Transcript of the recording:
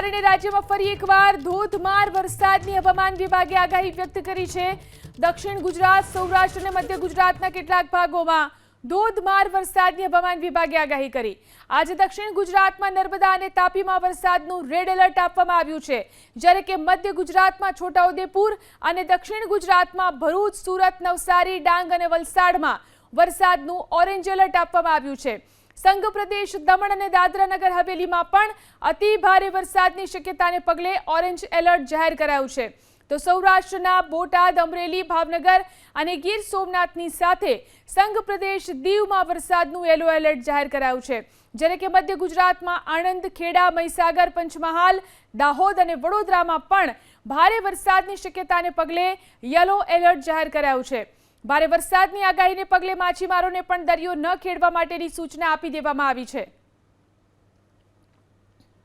કારણે રાજ્યમાં ફરી એકવાર ધોધમાર વરસાદની હવામાન વિભાગે આગાહી વ્યક્ત કરી છે. દક્ષિણ ગુજરાત, સૌરાષ્ટ્ર અને મધ્ય ગુજરાતના કેટલાક ભાગોમાં ધોધમાર વરસાદની હવામાન વિભાગે આગાહી કરી. આજે દક્ષિણ ગુજરાતમાં નર્મદા અને તાપીમાં વરસાદનું રેડ એલર્ટ આપવામાં આવ્યું છે. જ્યારે કે મધ્ય ગુજરાતમાં છોટાઉદેપુર અને દક્ષિણ ગુજરાતમાં ભરૂચ, સુરત, નવસારી, ડાંગ અને વલસાડમાં વરસાદનું ઓરેન્જ એલર્ટ આપવામાં આવ્યું છે. સંઘ પ્રદેશ દમણ અને દાદરા નગર હવેલીમાં પણ અતિ ભારે વરસાદની શક્યતાને પગલે ઓરેન્જ એલર્ટ જાહેર કરાયું છે. તો સૌરાષ્ટ્રના બોટાદ, અમરેલી, ભાવનગર અને ગીર સોમનાથની સાથે સંઘ પ્રદેશ દીવમાં વરસાદનું યલો એલર્ટ જાહેર કરાયું છે. જ્યારે કે મધ્ય ગુજરાતમાં આણંદ, ખેડા, મહીસાગર, પંચમહાલ, દાહોદ અને વડોદરામાં પણ ભારે વરસાદની શક્યતાને પગલે યલો એલર્ટ જાહેર કરાયું છે. ભારે વરસાદની આગાહીને પગલે માછીમારોને પણ દરિયો ન ખેડવા માટેની સૂચના આપી દેવામાં આવી છે.